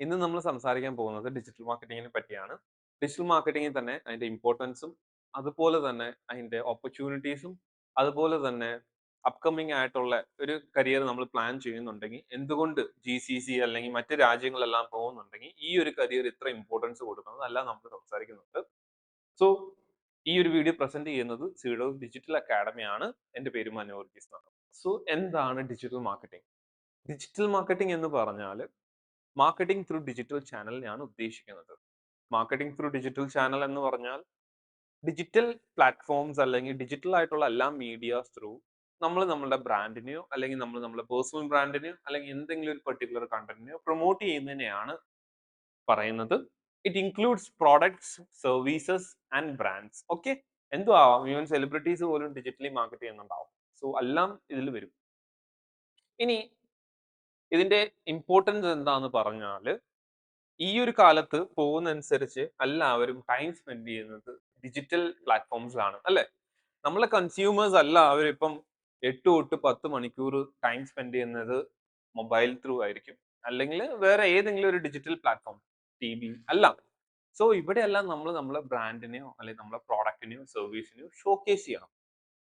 ഇന്ന് നമ്മൾ സംസാരിക്കാൻ പോകുന്നത് ഡിജിറ്റൽ മാർക്കറ്റിങ്ങിനെ പറ്റിയാണ്. ഡിജിറ്റൽ മാർക്കറ്റിങ്ങിൽ തന്നെ അതിന്റെ ഇമ്പോർട്ടൻസും അതുപോലെ തന്നെ അതിന്റെ ഓപ്പർച്യൂണിറ്റീസും അതുപോലെ തന്നെ അപ്കമിങ് ആയിട്ടുള്ള ഒരു കരിയർ നമ്മൾ പ്ലാൻ ചെയ്യുന്നുണ്ടെങ്കിൽ എന്തുകൊണ്ട് ജി സി സി അല്ലെങ്കിൽ മറ്റ് രാജ്യങ്ങളെല്ലാം പോകുന്നുണ്ടെങ്കിൽ ഈ ഒരു കരിയർ ഇത്ര ഇമ്പോർട്ടൻസ് കൊടുക്കുന്നത് അല്ല നമ്മൾ സംസാരിക്കുന്നുണ്ട് സോ ഈ ഒരു വീഡിയോ പ്രസന്റ് ചെയ്യുന്നത് സീഡോ ഡിജിറ്റൽ അക്കാഡമി ആണ്. എന്റെ പേര് മനോഹർ എന്നാണ് സോ എന്താണ് ഡിജിറ്റൽ മാർക്കറ്റിംഗ് ഡിജിറ്റൽ മാർക്കറ്റിംഗ് എന്ന് പറഞ്ഞാൽ മാർക്കറ്റിംഗ് ത്രൂ ഡിജിറ്റൽ ചാനൽ ഞാൻ ഉദ്ദേശിക്കുന്നത്. മാർക്കറ്റിംഗ് ത്രൂ ഡിജിറ്റൽ ചാനൽ എന്ന് പറഞ്ഞാൽ ഡിജിറ്റൽ പ്ലാറ്റ്ഫോംസ് അല്ലെങ്കിൽ ഡിജിറ്റൽ ആയിട്ടുള്ള എല്ലാ മീഡിയാസ് ത്രൂ നമ്മൾ നമ്മുടെ ബ്രാൻഡിനെയോ അല്ലെങ്കിൽ നമ്മൾ നമ്മുടെ പേഴ്സണൽ ബ്രാൻഡിനെയോ അല്ലെങ്കിൽ എന്തെങ്കിലും ഒരു പെർട്ടിക്കുലർ കണ്ടന്റിനെയോ പ്രൊമോട്ട് ചെയ്യുന്നതിനെയാണ് പറയുന്നത്. It includes products services and brands. Okay? എന്തോ ആവാം. ഈവൻ സെലിബ്രിറ്റീസ് പോലും ഡിജിറ്റലി മാർക്കറ്റ് ചെയ്യുന്നുണ്ടാവും. സോ എല്ലാം ഇതിൽ വരും. ഇനി ഇതിന്റെ ഇമ്പോർട്ടൻസ് എന്താന്ന് പറഞ്ഞാൽ ഈ ഒരു കാലത്ത് പോകുന്നതനുസരിച്ച് എല്ലാവരും ടൈം സ്പെൻഡ് ചെയ്യുന്നത് ഡിജിറ്റൽ പ്ലാറ്റ്ഫോംസിലാണ് അല്ലെ? നമ്മളെ കൺസ്യൂമേഴ്സ് അല്ല അവരിപ്പം എട്ട് തൊട്ട് പത്ത് മണിക്കൂർ ടൈം സ്പെൻഡ് ചെയ്യുന്നത് മൊബൈൽ ത്രൂ ആയിരിക്കും. അല്ലെങ്കിൽ വേറെ ഏതെങ്കിലും ഒരു ഡിജിറ്റൽ പ്ലാറ്റ്ഫോം ടി വി അല്ല. സോ ഇവിടെയെല്ലാം നമ്മൾ നമ്മളെ ബ്രാൻഡിനെയോ അല്ലെങ്കിൽ നമ്മളെ പ്രോഡക്റ്റിനെയോ സർവീസിനെയോ ഷോക്കേസ് ചെയ്യണം.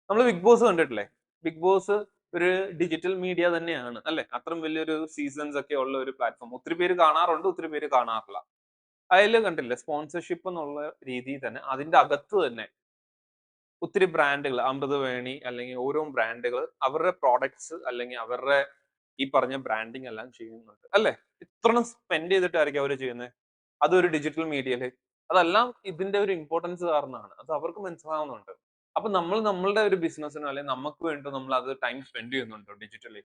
നമ്മൾ ബിഗ് ബോസ് കണ്ടിട്ടില്ലേ? ബിഗ് ബോസ് ഒരു ഡിജിറ്റൽ മീഡിയ തന്നെയാണ് അല്ലെ? അത്രയും വലിയൊരു സീസൺസ് ഒക്കെ ഉള്ള ഒരു പ്ലാറ്റ്ഫോം ഒത്തിരി പേര് കാണാറുണ്ട് ഒത്തിരി പേര് കാണാറില്ല. അതിൽ കണ്ടില്ലേ സ്പോൺസർഷിപ്പ് എന്നുള്ള രീതിയിൽ തന്നെ അതിന്റെ അകത്ത് തന്നെ ഒത്തിരി ബ്രാൻഡുകൾ അമൃതവേണി അല്ലെങ്കിൽ ഓരോ ബ്രാൻഡുകൾ അവരുടെ പ്രോഡക്ട്സ് അല്ലെങ്കിൽ അവരുടെ ഈ പറഞ്ഞ ബ്രാൻഡിങ് എല്ലാം ചെയ്യുന്നുണ്ട്. അല്ലെ? ഇത്രയും സ്പെൻഡ് ചെയ്തിട്ടായിരിക്കും അവർ ചെയ്യുന്നത്. അതൊരു ഡിജിറ്റൽ മീഡിയയിൽ അതെല്ലാം ഇതിന്റെ ഒരു ഇമ്പോർട്ടൻസ് കാരണമാണ്. അത് അവർക്ക് മനസ്സിലാവുന്നുണ്ട്. അപ്പൊ നമ്മൾ നമ്മളുടെ ഒരു ബിസിനസ്സിനോ അല്ലെങ്കിൽ നമുക്ക് വേണ്ടി നമ്മൾ അത് ടൈം സ്പെൻഡ് ചെയ്യുന്നുണ്ടോ ഡിജിറ്റലി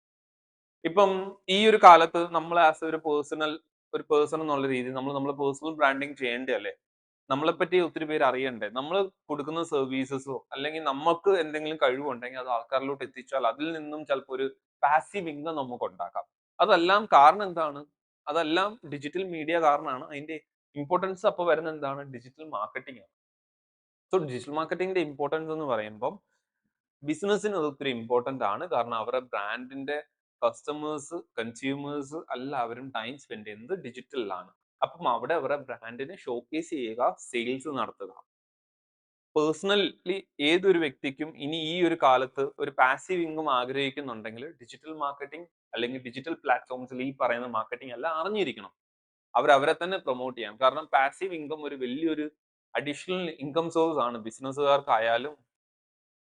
ഇപ്പം ഈ ഒരു കാലത്ത് നമ്മൾ ആസ് ഒരു പേഴ്സണൽ ഒരു പേഴ്സൺ എന്നുള്ള രീതിയിൽ നമ്മൾ നമ്മളെ പേഴ്സണൽ ബ്രാൻഡിങ് ചെയ്യേണ്ടതല്ലേ നമ്മളെ പറ്റി ഒത്തിരി പേര് അറിയണ്ടേ? നമ്മൾ കൊടുക്കുന്ന സർവീസസോ അല്ലെങ്കിൽ നമുക്ക് എന്തെങ്കിലും കഴിവുണ്ടെങ്കിൽ അത് ആൾക്കാരിലോട്ട് എത്തിച്ചാൽ അതിൽ നിന്നും ചിലപ്പോൾ ഒരു പാസീവ് ഇൻകം നമുക്ക് ഉണ്ടാക്കാം. അതെല്ലാം കാരണം എന്താണ്? അതെല്ലാം ഡിജിറ്റൽ മീഡിയ കാരണമാണ്. അതിന്റെ ഇമ്പോർട്ടൻസ് അപ്പോൾ വരുന്ന എന്താണ്? ഡിജിറ്റൽ മാർക്കറ്റിംഗ് ആണ്. സോ ഡിജിറ്റൽ മാർക്കറ്റിംഗിന്റെ ഇമ്പോർട്ടൻസ് എന്ന് പറയുമ്പോൾ ബിസിനസ്സിന് അത് ഒത്തിരി ഇമ്പോർട്ടന്റ് ആണ്. കാരണം അവരുടെ ബ്രാൻഡിന്റെ കസ്റ്റമേഴ്സ് കൺസ്യൂമേഴ്സ് എല്ലാവരും ടൈം സ്പെൻഡ് ചെയ്യുന്നത് ഡിജിറ്റലിലാണ് അപ്പം അവിടെ അവരുടെ ബ്രാൻഡിനെ ഷോക്കേസ് ചെയ്യുക സെയിൽസ് നടത്തുക. പേഴ്സണലി ഏതൊരു വ്യക്തിക്കും ഇനി ഈ ഒരു കാലത്ത് ഒരു പാസീവ് ഇൻകം ആഗ്രഹിക്കുന്നുണ്ടെങ്കിൽ ഡിജിറ്റൽ മാർക്കറ്റിംഗ് അല്ലെങ്കിൽ ഡിജിറ്റൽ പ്ലാറ്റ്ഫോംസിൽ ഈ പറയുന്ന മാർക്കറ്റിംഗ് എല്ലാം അറിഞ്ഞിരിക്കണം. അവർ അവരെ തന്നെ പ്രൊമോട്ട് ചെയ്യാം കാരണം പാസീവ് ഇൻകം ഒരു വലിയൊരു അഡീഷണൽ ഇൻകം സോഴ്സ് ആണ്. ബിസിനസ്സുകാർക്കായാലും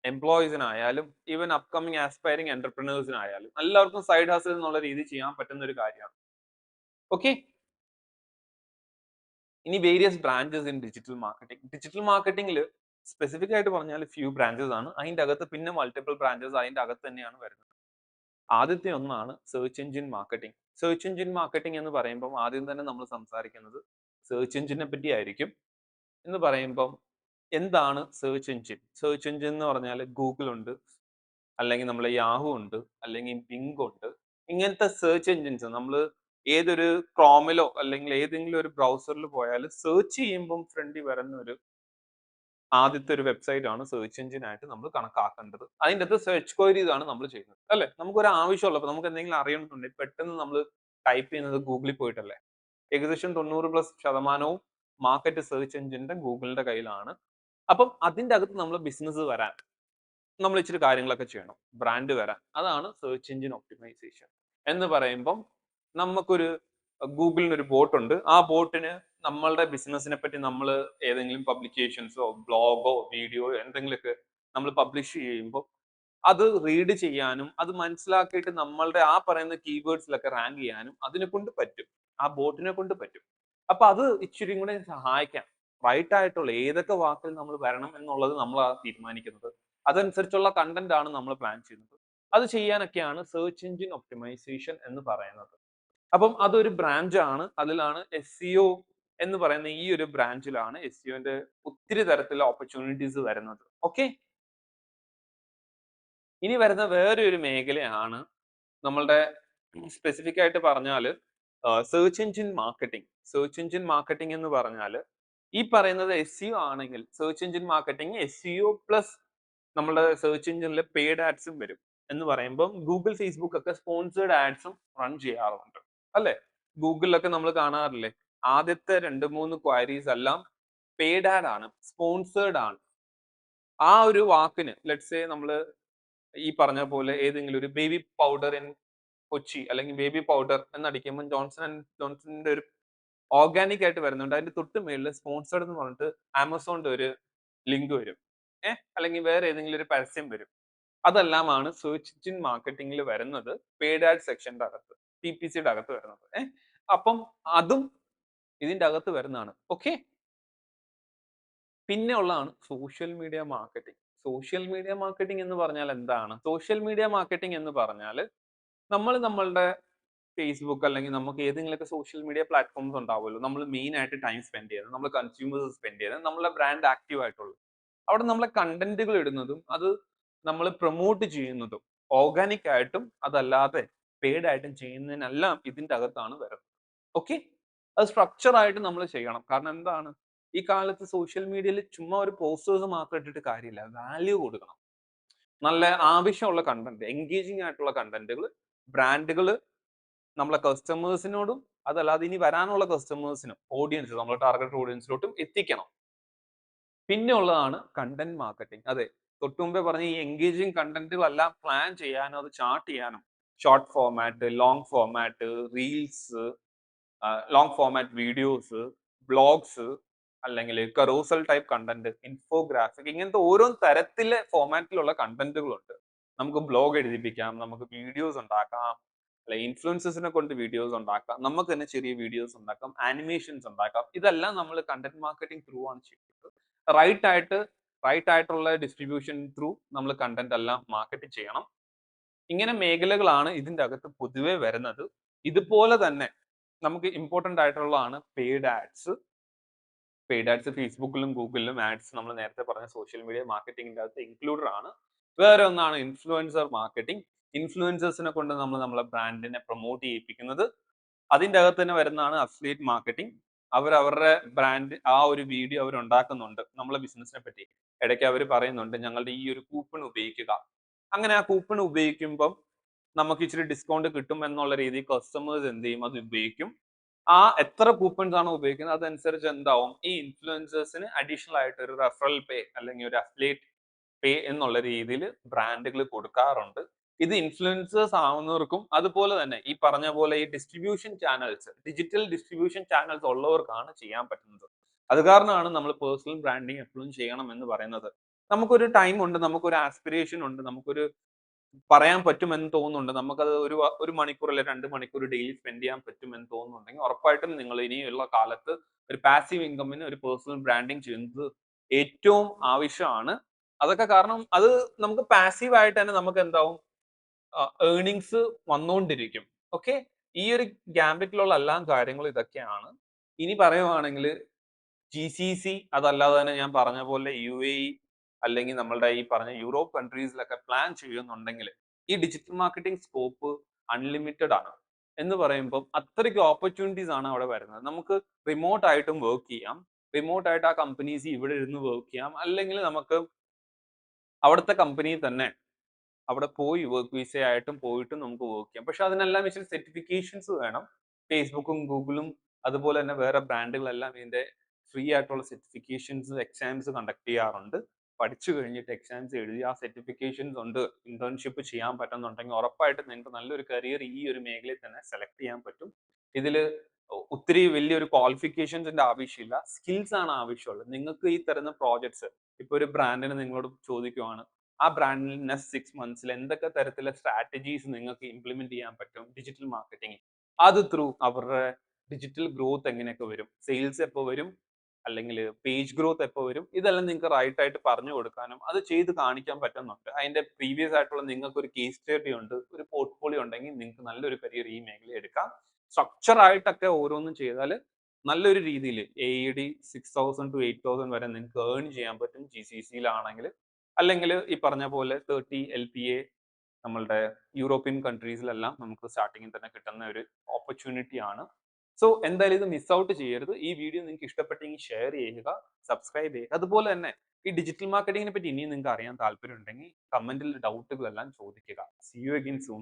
എംപ്ലോയീസിനായാലും ഈവൻ അപ്കമിങ് ആസ്പയറിംഗ് എന്റർപ്രണേഴ്സിനായാലും എല്ലാവർക്കും സൈഡ് ഹസിൽ എന്നുള്ള രീതി ചെയ്യാൻ പറ്റുന്ന ഒരു കാര്യമാണ്. ഓക്കെ ഇനി various branches in digital marketing digital മാർക്കറ്റിംഗിൽ specific ആയിട്ട് പറഞ്ഞാൽ ഫ്യൂ ബ്രാഞ്ചസ് ആണ്. അതിന്റെ അകത്ത് പിന്നെ മൾട്ടിപ്പിൾ ബ്രാഞ്ചസ് അതിന്റെ അകത്ത് തന്നെയാണ് വരുന്നത്. ആദ്യത്തെ ഒന്നാണ് search engine marketing search engine marketing എന്ന് പറയുമ്പോൾ ആദ്യം തന്നെ നമ്മൾ സംസാരിക്കുന്നത് സെർച്ച് എഞ്ചിനെ പറ്റി ആയിരിക്കും എന്ന് പറയുമ്പം എന്താണ് സെർച്ച് എഞ്ചിൻ സെർച്ച് എഞ്ചിൻ എന്ന് പറഞ്ഞാൽ ഗൂഗിൾ ഉണ്ട് അല്ലെങ്കിൽ നമ്മൾ യാഹു ഉണ്ട് അല്ലെങ്കിൽ ബിങ് ഉണ്ട്. ഇങ്ങനത്തെ സെർച്ച് എഞ്ചിൻസ് നമ്മൾ ഏതൊരു ക്രോമിലോ അല്ലെങ്കിൽ ഏതെങ്കിലും ഒരു ബ്രൗസറിൽ പോയാൽ സെർച്ച് ചെയ്യുമ്പം ഫ്രണ്ടിൽ വരുന്ന ഒരു ആദ്യത്തെ ഒരു വെബ്സൈറ്റ് ആണ് സെർച്ച് എഞ്ചിൻ ആയിട്ട് നമ്മൾ കണക്കാക്കേണ്ടത്. അതിന്റെ അകത്ത് സെർച്ച് ക്വയറി ഇതാണ് നമ്മൾ ചെയ്യുന്നത്. അല്ലെ? നമുക്കൊരു ആവശ്യമുള്ളപ്പോൾ നമുക്ക് എന്തെങ്കിലും അറിയണമെന്നുണ്ടെങ്കിൽ പെട്ടെന്ന് നമ്മൾ ടൈപ്പ് ചെയ്യുന്നത് ഗൂഗിളിൽ പോയിട്ടല്ലേ? ഏകദേശം തൊണ്ണൂറ് പ്ലസ് ശതമാനവും മാർക്കറ്റ് സെർച്ച് എഞ്ചിന്റെ ഗൂഗിളിന്റെ കയ്യിലാണ്. അപ്പം അതിന്റെ അകത്ത് നമ്മൾ ബിസിനസ് വരാൻ നമ്മൾ ഇച്ചിരി കാര്യങ്ങളൊക്കെ ചെയ്യണം. ബ്രാൻഡ് വരാൻ. അതാണ് സെർച്ച് എഞ്ചിൻ ഒപ്റ്റിമൈസേഷൻ എന്ന് പറയുമ്പം നമുക്കൊരു ഗൂഗിളിന് ഒരു ബോട്ട് ഉണ്ട്. ആ ബോട്ടിന് നമ്മളുടെ ബിസിനസ്സിനെ പറ്റി നമ്മൾ ഏതെങ്കിലും പബ്ലിക്കേഷൻസോ ബ്ലോഗോ വീഡിയോ എന്തെങ്കിലുമൊക്കെ നമ്മൾ പബ്ലിഷ് ചെയ്യുമ്പോൾ അത് റീഡ് ചെയ്യാനും അത് മനസ്സിലാക്കിയിട്ട് നമ്മളുടെ ആ പറയുന്ന കീവേഡ്സിലൊക്കെ റാങ്ക് ചെയ്യാനും അതിനെ കൊണ്ട് പറ്റും. ആ ബോട്ടിനെ കൊണ്ട് പറ്റും. അപ്പൊ അത് ഇച്ചിരി കൂടെ സഹായിക്കാം. റൈറ്റ് ആയിട്ടുള്ള ഏതൊക്കെ വാക്കിൽ നമ്മൾ വരണം എന്നുള്ളത് നമ്മൾ തീരുമാനിക്കുന്നത്. അതനുസരിച്ചുള്ള കണ്ടന്റ് ആണ് നമ്മൾ പ്ലാൻ ചെയ്യുന്നത്. അത് ചെയ്യാനൊക്കെയാണ് സെർച്ച് എഞ്ചിൻ ഒപ്റ്റിമൈസേഷൻ എന്ന് പറയുന്നത്. അപ്പം അതൊരു ബ്രാഞ്ച് ആണ്. അതിലാണ് എസ് സിഒ എന്ന് പറയുന്ന ഈ ഒരു ബ്രാഞ്ചിലാണ് എസ് സിഒന്റെ ഒത്തിരി തരത്തിലുള്ള ഓപ്പർച്യൂണിറ്റീസ് വരുന്നത്. ഓക്കെ ഇനി വരുന്ന വേറെ ഒരു മേഖലയാണ് നമ്മളുടെ സ്പെസിഫിക് ആയിട്ട് പറഞ്ഞാൽ search engine marketing search engine marketing എന്ന് പറഞ്ഞാൽ ഈ പറയുന്നത് എസ് സിഒ ആണെങ്കിൽ search engine marketing S EO plus നമ്മുടെ സെർച്ച് എഞ്ചിനിൽ പെയ്ഡ് ആഡ്സും വരും. എന്ന് പറയുമ്പോൾ ഗൂഗിൾ ഫേസ്ബുക്ക് ഒക്കെ സ്പോൺസേഡ് ആഡ്സും റൺ ചെയ്യാറുണ്ട്. അല്ലെ? ഗൂഗിളിലൊക്കെ നമ്മൾ കാണാറില്ലേ? ആദ്യത്തെ രണ്ട് മൂന്ന് ക്വയറീസ് എല്ലാം പെയ്ഡ് ആഡ് ആണ് സ്പോൺസേഡ് ആണ്. ആ ഒരു വാക്കിന് ലെറ്റ്സ് നമ്മൾ ഈ പറഞ്ഞ പോലെ ഏതെങ്കിലും ഒരു ബേബി പൗഡർ ഇൻ കൊച്ചി അല്ലെങ്കിൽ ബേബി പൗഡർ എന്നടിക്കുമ്പോൾ ജോൺസൺ ആൻഡ് ജോൺസണിന്റെ ഒരു ഓർഗാനിക് ആയിട്ട് വരുന്നുണ്ട്. അതിന്റെ തൊട്ട് മേളിൽ സ്പോൺസേഡ് എന്ന് പറഞ്ഞിട്ട് ആമസോണിന്റെ ഒരു ലിങ്ക് വരും. ഏഹ് അല്ലെങ്കിൽ വേറെ ഏതെങ്കിലും ഒരു പരസ്യം വരും. അതെല്ലാമാണ് സെർച്ച് എഞ്ചിൻ മാർക്കറ്റിംഗിൽ വരുന്നത്. പെയ്ഡ് ആഡ് സെക്ഷന്റെ അകത്ത് പി പി സിയുടെ അകത്ത് വരുന്നത്. ഏഹ് അപ്പം അതും ഇതിന്റെ അകത്ത് വരുന്നതാണ്. ഓക്കെ പിന്നെ ഉള്ളതാണ് social media marketing social media marketing എന്ന് പറഞ്ഞാൽ എന്താണ്? സോഷ്യൽ മീഡിയ മാർക്കറ്റിംഗ് എന്ന് പറഞ്ഞാൽ നമ്മൾ നമ്മളുടെ ഫേസ്ബുക്ക് അല്ലെങ്കിൽ നമുക്ക് ഏതെങ്കിലുമൊക്കെ സോഷ്യൽ മീഡിയ പ്ലാറ്റ്ഫോംസ് ഉണ്ടാവുമല്ലോ. നമ്മൾ മെയിൻ ആയിട്ട് ടൈം സ്പെൻഡ് ചെയ്യുന്നത് നമ്മൾ കൺസ്യൂമേഴ്സ് സ്പെൻഡ് ചെയ്യുന്നത് നമ്മളെ ബ്രാൻഡ് ആക്റ്റീവ് ആയിട്ടുള്ളത്. അവിടെ നമ്മളെ കണ്ടന്റുകൾ ഇടുന്നതും അത് നമ്മൾ പ്രൊമോട്ട് ചെയ്യുന്നതും ഓർഗാനിക് ആയിട്ടും അതല്ലാതെ പെയ്ഡ് ആയിട്ടും ചെയ്യുന്നതിനെല്ലാം ഇതിന്റെ അകത്താണ് വരുന്നത്. ഓക്കെ അത് സ്ട്രക്ചർ ആയിട്ട് നമ്മൾ ചെയ്യണം. കാരണം എന്താണ്? ഈ കാലത്ത് സോഷ്യൽ മീഡിയയിൽ ചുമ്മാ ഒരു പോസ്റ്റേഴ്സ് മാത്രം ഇട്ടിട്ട് കാര്യമില്ല. വാല്യൂ കൊടുക്കണം. നല്ല ആവശ്യമുള്ള കണ്ടന്റ് എൻഗേജിങ് ആയിട്ടുള്ള കണ്ടന്റുകൾ ബ്രാൻഡുകൾ നമ്മളെ കസ്റ്റമേഴ്സിനോടും അതല്ലാതെ ഇനി വരാനുള്ള കസ്റ്റമേഴ്സിനും ഓഡിയൻസ് നമ്മളെ ടാർഗറ്റ് ഓഡിയൻസിലോട്ടും എത്തിക്കണം. പിന്നെ ഉള്ളതാണ് കണ്ടന്റ് മാർക്കറ്റിംഗ്. അതെ തൊട്ടു മുമ്പേ പറഞ്ഞ ഈ എൻഗേജിങ് കണ്ടന്റുകളെല്ലാം പ്ലാൻ ചെയ്യാനും അത് ചാർട്ട് ചെയ്യാനും. Short format long format reels long format videos blogs അല്ലെങ്കിൽ കറൂസൽ ടൈപ്പ് കണ്ടന്റ് ഇൻഫോഗ്രാഫിക് ഇങ്ങനത്തെ ഓരോ തരത്തിലെ ഫോർമാറ്റിലുള്ള കണ്ടന്റുകളുണ്ട്. നമുക്ക് ബ്ലോഗ് എഴുതിപ്പിക്കാം നമുക്ക് വീഡിയോസ് ഉണ്ടാക്കാം അല്ലെ ഇൻഫ്ലുവൻസസിനെ കൊണ്ട് വീഡിയോസ് ഉണ്ടാക്കാം നമുക്ക് തന്നെ ചെറിയ വീഡിയോസ് ഉണ്ടാക്കാം ആനിമേഷൻസ് ഉണ്ടാക്കാം. ഇതെല്ലാം നമ്മൾ കണ്ടന്റ് മാർക്കറ്റിംഗ് ത്രൂ ആണ് ചെയ്യുന്നത്. റൈറ്റ് ആയിട്ട് റൈറ്റ് ആയിട്ടുള്ള ഡിസ്ട്രിബ്യൂഷൻ ത്രൂ നമ്മൾ കണ്ടന്റ് എല്ലാം മാർക്കറ്റ് ചെയ്യണം. ഇങ്ങനെ മേഖലകളാണ് ഇതിന്റെ അകത്ത് പൊതുവെ വരുന്നത്. ഇതുപോലെ തന്നെ നമുക്ക് ഇമ്പോർട്ടന്റ് ആയിട്ടുള്ളതാണ് പെയ്ഡ് ആഡ്സ് പെയ്ഡ് ആഡ്സ് ഫേസ്ബുക്കിലും ഗൂഗിളിലും ആഡ്സ് നമ്മൾ നേരത്തെ പറഞ്ഞ സോഷ്യൽ മീഡിയ മാർക്കറ്റിംഗിന്റെ അകത്ത് ഇൻക്ലൂഡഡ് ആണ്. വേറെ ഒന്നാണ് ഇൻഫ്ലുവൻസർ മാർക്കറ്റിംഗ് ഇൻഫ്ലുവൻസേഴ്സിനെ കൊണ്ട് നമ്മൾ നമ്മളെ ബ്രാൻഡിനെ പ്രൊമോട്ട് ചെയ്യിപ്പിക്കുന്നത്. അതിന്റെ അകത്ത് തന്നെ വരുന്നതാണ് അഫ്ലേറ്റ് മാർക്കറ്റിംഗ് അവർ അവരുടെ ബ്രാൻഡ് ആ ഒരു വീഡിയോ അവർ ഉണ്ടാക്കുന്നുണ്ട്. നമ്മളെ ബിസിനസ്സിനെ പറ്റി. ഇടയ്ക്ക് അവർ പറയുന്നുണ്ട് ഞങ്ങളുടെ ഈ ഒരു കൂപ്പൺ ഉപയോഗിക്കുക. അങ്ങനെ ആ കൂപ്പൺ ഉപയോഗിക്കുമ്പം നമുക്ക് ഇച്ചിരി ഡിസ്കൗണ്ട് കിട്ടും എന്നുള്ള രീതിയിൽ കസ്റ്റമേഴ്സ് എന്ത് ചെയ്യും? അത് ഉപയോഗിക്കും. ആ എത്ര കൂപ്പൺസ് ആണോ ഉപയോഗിക്കുന്നത്? അതനുസരിച്ച് എന്താവും? ഈ ഇൻഫ്ലുവൻസേഴ്സിന് അഡീഷണൽ ആയിട്ട് ഒരു റെഫറൽ പേ അല്ലെങ്കിൽ ഒരു അഫ്ലേറ്റ് പേ എന്നുള്ള രീതിയിൽ ബ്രാൻഡുകൾ കൊടുക്കാറുണ്ട്. ഇത് ഇൻഫ്ലുവൻസേഴ്സ് ആവുന്നവർക്കും അതുപോലെ തന്നെ ഈ പറഞ്ഞ പോലെ ഈ distribution channels digital distribution channels ഉള്ളവർക്കാണ് ചെയ്യാൻ പറ്റുന്നത്. അത് കാരണമാണ് നമ്മൾ പേഴ്സണൽ ബ്രാൻഡിങ് എപ്പോഴും ചെയ്യണം എന്ന് പറയുന്നത്. നമുക്കൊരു ടൈം ഉണ്ട് നമുക്കൊരു ആസ്പിറേഷൻ ഉണ്ട് നമുക്കൊരു പറയാൻ പറ്റുമെന്ന് തോന്നുന്നുണ്ട്. നമുക്കത് ഒരു ഒരു മണിക്കൂർ അല്ലെ രണ്ട് മണിക്കൂർ ഡെയിലി സ്പെൻഡ് ചെയ്യാൻ പറ്റുമെന്ന് തോന്നുന്നുണ്ടെങ്കിൽ ഉറപ്പായിട്ടും നിങ്ങൾ ഇനിയുള്ള കാലത്ത് ഒരു പാസീവ് ഇൻകമിന് ഒരു പേഴ്സണൽ ബ്രാൻഡിങ് ചെയ്യുന്നത് ഏറ്റവും ആവശ്യമാണ്. അതൊക്കെ കാരണം അത് നമുക്ക് പാസീവ് ആയിട്ട് തന്നെ നമുക്ക് എന്താവും? ഏർണിങ്സ് വന്നുകൊണ്ടിരിക്കും ഓക്കെ ഈ ഒരു ഗ്യാമ്പറ്റിലുള്ള എല്ലാ കാര്യങ്ങളും ഇതൊക്കെയാണ്. ഇനി പറയുവാണെങ്കിൽ ജി സി സി അതല്ലാതെ തന്നെ ഞാൻ പറഞ്ഞ പോലെ യു എ ഇ അല്ലെങ്കിൽ നമ്മളുടെ ഈ പറഞ്ഞ യൂറോപ്പ് കൺട്രീസിലൊക്കെ പ്ലാൻ ചെയ്യുന്നുണ്ടെങ്കിൽ ഈ ഡിജിറ്റൽ മാർക്കറ്റിംഗ് സ്കോപ്പ് അൺലിമിറ്റഡ് ആണ്. എന്ന് പറയുമ്പോൾ അത്രയ്ക്ക് ഓപ്പർച്യൂണിറ്റീസ് ആണ് അവിടെ വരുന്നത്. നമുക്ക് റിമോട്ട് ആയിട്ടും വർക്ക് ചെയ്യാം. റിമോട്ട് ആയിട്ട് ആ കമ്പനീസ് ഇവിടെ ഇരുന്ന് വർക്ക് ചെയ്യാം. അല്ലെങ്കിൽ നമുക്ക് അവിടുത്തെ കമ്പനിയിൽ തന്നെ അവിടെ പോയി വർക്ക് വിസ ആയിട്ടും പോയിട്ടും നമുക്ക് വർക്ക് ചെയ്യാം. പക്ഷെ അതിനെല്ലാം ഇച്ചിരി സർട്ടിഫിക്കേഷൻസ് വേണം. ഫേസ്ബുക്കും ഗൂഗിളും അതുപോലെ തന്നെ വേറെ ബ്രാൻഡുകളെല്ലാം ഇതിന്റെ ഫ്രീ ആയിട്ടുള്ള സർട്ടിഫിക്കേഷൻസ് എക്സാംസ് കണ്ടക്ട് ചെയ്യാറുണ്ട്. പഠിച്ചു കഴിഞ്ഞിട്ട് എക്സാംസ് എഴുതി ആ സർട്ടിഫിക്കേഷൻസ് ഉണ്ട്. ഇന്റേൺഷിപ്പ് ചെയ്യാൻ പറ്റുന്നുണ്ടെങ്കിൽ ഉറപ്പായിട്ട് നിങ്ങൾക്ക് നല്ലൊരു കരിയർ ഈ ഒരു മേഖലയിൽ തന്നെ സെലക്ട് ചെയ്യാൻ പറ്റും. ഇതിൽ ഒത്തിരി വലിയൊരു ക്വാളിഫിക്കേഷൻസിന്റെ ആവശ്യമില്ല. സ്കിൽസ് ആണ് ആവശ്യമുള്ളത്. നിങ്ങൾക്ക് ഈ തരുന്ന പ്രോജക്ട്സ് ഇപ്പൊ ഒരു ബ്രാൻഡിന് നിങ്ങളോട് ചോദിക്കുവാണ്. ആ ബ്രാൻഡിൽ നെക്സ്റ്റ് സിക്സ് മന്ത്സിൽ എന്തൊക്കെ തരത്തിലുള്ള സ്ട്രാറ്റജീസ് നിങ്ങൾക്ക് ഇംപ്ലിമെന്റ് ചെയ്യാൻ പറ്റും? ഡിജിറ്റൽ മാർക്കറ്റിംഗ് അത് ത്രൂ അവരുടെ ഡിജിറ്റൽ ഗ്രോത്ത് എങ്ങനെയൊക്കെ വരും? സെയിൽസ് എപ്പോൾ വരും? അല്ലെങ്കിൽ പേജ് ഗ്രോത്ത് എപ്പോൾ വരും? ഇതെല്ലാം നിങ്ങൾക്ക് റൈറ്റ് ആയിട്ട് പറഞ്ഞു കൊടുക്കാനും അത് ചെയ്ത് കാണിക്കാൻ പറ്റുന്നുണ്ട്. അതിന്റെ പ്രീവിയസ് ആയിട്ടുള്ള നിങ്ങൾക്ക് ഒരു കേസ് സ്റ്റഡി ഉണ്ട് ഒരു പോർട്ട്ഫോളിയോ ഉണ്ടെങ്കിൽ നിങ്ങൾക്ക് നല്ലൊരു കരിയർ ഈ മേഖല എടുക്കാം. സ്ട്രക്ചർ ആയിട്ടൊക്കെ ഓരോന്നും ചെയ്താൽ നല്ലൊരു രീതിയിൽ A E D six thousand to eight thousand വരെ നിങ്ങൾക്ക് ഏൺ ചെയ്യാൻ പറ്റും ജി സി സിയിലാണെങ്കിൽ അല്ലെങ്കിൽ ഈ പറഞ്ഞ പോലെ തേർട്ടി എൽ പി എ നമ്മളുടെ യൂറോപ്യൻ കൺട്രീസിലെല്ലാം നമുക്ക് സ്റ്റാർട്ടിങ്ങിൽ തന്നെ കിട്ടുന്ന ഒരു ഓപ്പർച്യൂണിറ്റി ആണ്. സോ എന്തായാലും ഇത് മിസ് ഔട്ട് ചെയ്യരുത്. ഈ വീഡിയോ നിങ്ങൾക്ക് ഇഷ്ടപ്പെട്ടെങ്കിൽ ഷെയർ ചെയ്യുക സബ്സ്ക്രൈബ് ചെയ്യുക. അതുപോലെ തന്നെ ഈ ഡിജിറ്റൽ മാർക്കറ്റിങ്ങിനെ പറ്റി ഇനിയും നിങ്ങൾക്ക് അറിയാൻ താല്പര്യം ഉണ്ടെങ്കിൽ കമന്റിൽ ഡൗട്ടുകളെല്ലാം ചോദിക്കുക. C U again soon